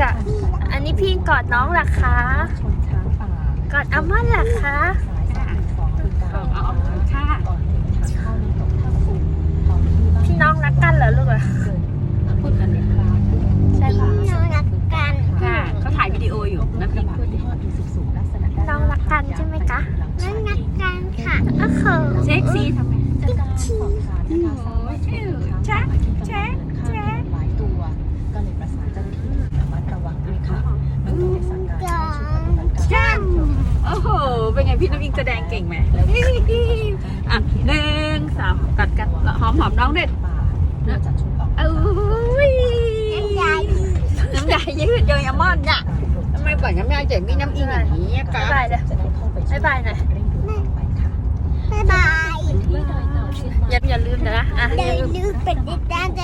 กอะอันนี้พี่กอดน้องเหรอคะชนช้างป่ากอดอัลมอนด์เหรอคะสายสามหนึ่งสองบึงกาฬเอาเอาค่ะก่อนถึงทางเข้าน้ำตกท่าสูงตอนที่บ้านพี่น้องรักกันเหรอลูกอะเกิดพูดกันอีกครั้งใช่ปะน้องรักกันค่ะเขาถ่ายวิดีโออยู่รนะถกพี่ระบะยี่ห้ออีซูซูลักษณะด้านหน้องรักกันใช่ไหมคะน้องรักกันค่ะโอ้โหเซ็กซี่ทำไม พี่น้ำอิงแสดงเก่งไหมอะหนึ่งสามกัดกันหอมหอมน้องเด็ดป่าเพื่อจัดชุดออกเอ้ยยายน้ำลายยืดเยยอะมอนเนี่ยทำไมปล่อยน้ำลายเจ็บมีน้ำอิงอย่างนี้อะบ๊ายคะบายเลยจะได้เข้าไปช่วยบ๊ายบายหน่อยเร่งด่วนต่อไปค่ะบ๊ายบายที่ดอยเต่าเชียงใหม่อย่าอย่าลืมนะอะเดี๋ยวลืมเป็นติดตามจะได้กันติดกระดิ่งให้น้ำน้ำใจ